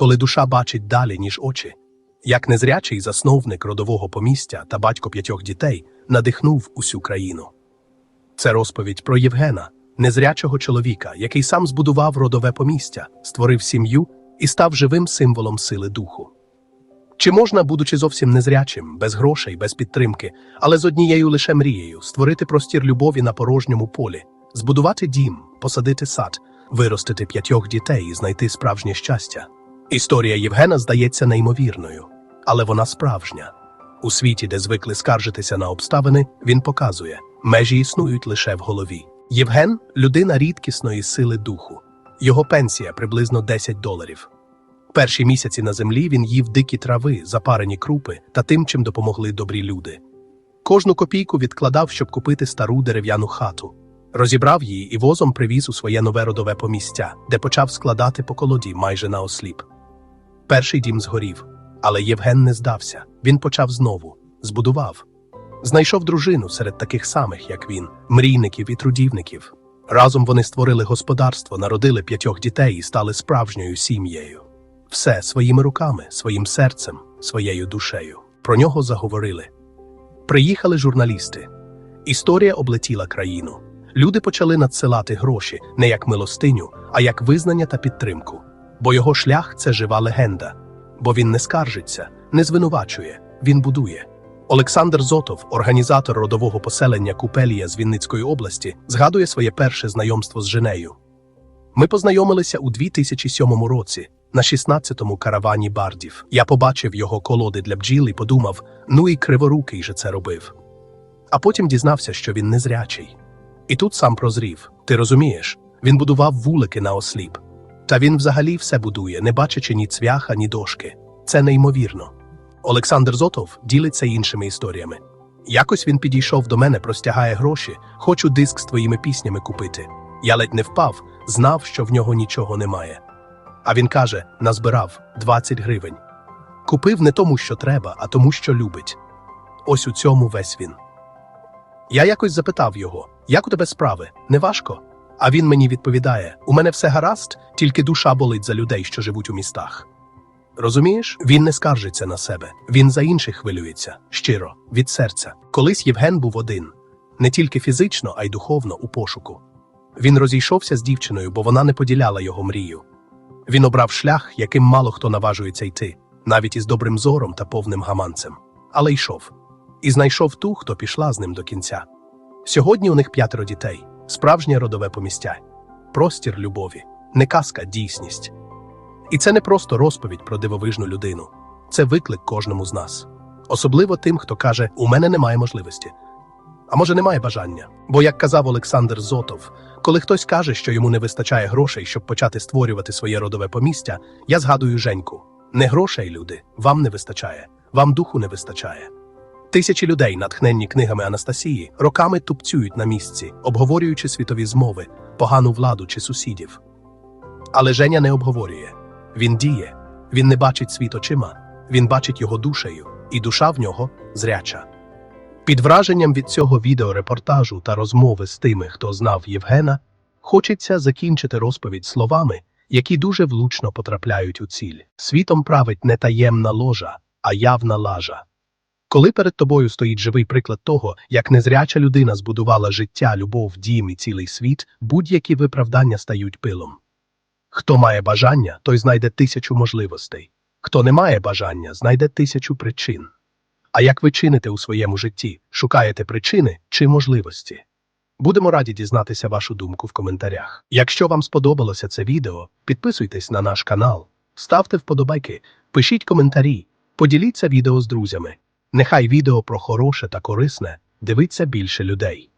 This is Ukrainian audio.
коли душа бачить далі, ніж очі. Як незрячий засновник родового помістя та батько п'ятьох дітей надихнув усю країну. Це розповідь про Євгена, незрячого чоловіка, який сам збудував родове помістя, створив сім'ю і став живим символом сили духу. Чи можна, будучи зовсім незрячим, без грошей, без підтримки, але з однією лише мрією створити простір любові на порожньому полі, збудувати дім, посадити сад, виростити п'ятьох дітей і знайти справжнє щастя? Історія Євгена здається неймовірною, але вона справжня. У світі, де звикли скаржитися на обставини, він показує, межі існують лише в голові. Євген людина рідкісної сили духу. Його пенсія приблизно 10 доларів. Перші місяці на землі він їв дикі трави, запарені крупи та тим, чим допомогли добрі люди. Кожну копійку відкладав, щоб купити стару дерев'яну хату. Розібрав її і возом привіз у своє нове родове помістя, де почав складати по колоді майже на осліп. Перший дім згорів, але Євген не здався. Він почав знову, збудував. Знайшов дружину серед таких самих, як він, мрійників і трудівників. Разом вони створили господарство, народили п'ятьох дітей і стали справжньою сім'єю. Все своїми руками, своїм серцем, своєю душею. Про нього заговорили. Приїхали журналісти. Історія облетіла країну. Люди почали надсилати гроші не як милостиню, а як визнання та підтримку. Бо його шлях це жива легенда. Бо він не скаржиться, не звинувачує, він будує. Олександр Зотов, організатор родового поселення Купелія з Вінницької області, згадує своє перше знайомство з Женею. Ми познайомилися у 2007 році на 16-му каравані бардів. Я побачив його колоди для бджіл і подумав: ну і криворукий же це робив. А потім дізнався, що він незрячий. І тут сам прозрів. Ти розумієш, він будував вулики на осліп. Та він взагалі все будує, не бачачи ні цвяха, ні дошки. Це неймовірно. Олександр Зотов ділиться іншими історіями. Якось він підійшов до мене, простягає гроші, хочу диск з твоїми піснями купити. Я ледь не впав, знав, що в нього нічого немає. А він каже: назбирав 20 гривень. Купив не тому, що треба, а тому, що любить. Ось у цьому весь він. Я якось запитав його, як у тебе справи? Не важко? А він мені відповідає: у мене все гаразд, тільки душа болить за людей, що живуть у містах. Розумієш, він не скаржиться на себе, він за інших хвилюється щиро, від серця. Колись Євген був один, не тільки фізично, а й духовно у пошуку. Він розійшовся з дівчиною, бо вона не поділяла його мрію. Він обрав шлях, яким мало хто наважується йти, навіть із добрим зором та повним гаманцем. Але йшов. І знайшов ту, хто пішла з ним до кінця. Сьогодні у них п'ятеро дітей, справжнє родове помістя, простір любові, не казка, дійсність. І це не просто розповідь про дивовижну людину, це виклик кожному з нас. Особливо тим, хто каже, у мене немає можливості. А може, немає бажання. Бо, як казав Олександр Зотов, коли хтось каже, що йому не вистачає грошей, щоб почати створювати своє родове помістя, я згадую Женьку: не грошей, люди, вам не вистачає, вам духу не вистачає. Тисячі людей, натхненні книгами Анастасії, роками тупцюють на місці, обговорюючи світові змови, погану владу чи сусідів. Але Женя не обговорює. Він діє, він не бачить світ очима, він бачить його душею, і душа в нього зряча. Під враженням від цього відеорепортажу та розмови з тими, хто знав Євгена, хочеться закінчити розповідь словами, які дуже влучно потрапляють у ціль. Світом править не таємна ложа, а явна лажа. Коли перед тобою стоїть живий приклад того, як незряча людина збудувала життя, любов, дім і цілий світ, будь-які виправдання стають пилом. Хто має бажання, той знайде тисячу можливостей. Хто не має бажання, знайде тисячу причин. А як ви чините у своєму житті, шукаєте причини чи можливості? Будемо раді дізнатися вашу думку в коментарях. Якщо вам сподобалося це відео, підписуйтесь на наш канал, ставте вподобайки, пишіть коментарі, поділіться відео з друзями. Нехай відео про хороше та корисне дивиться більше людей.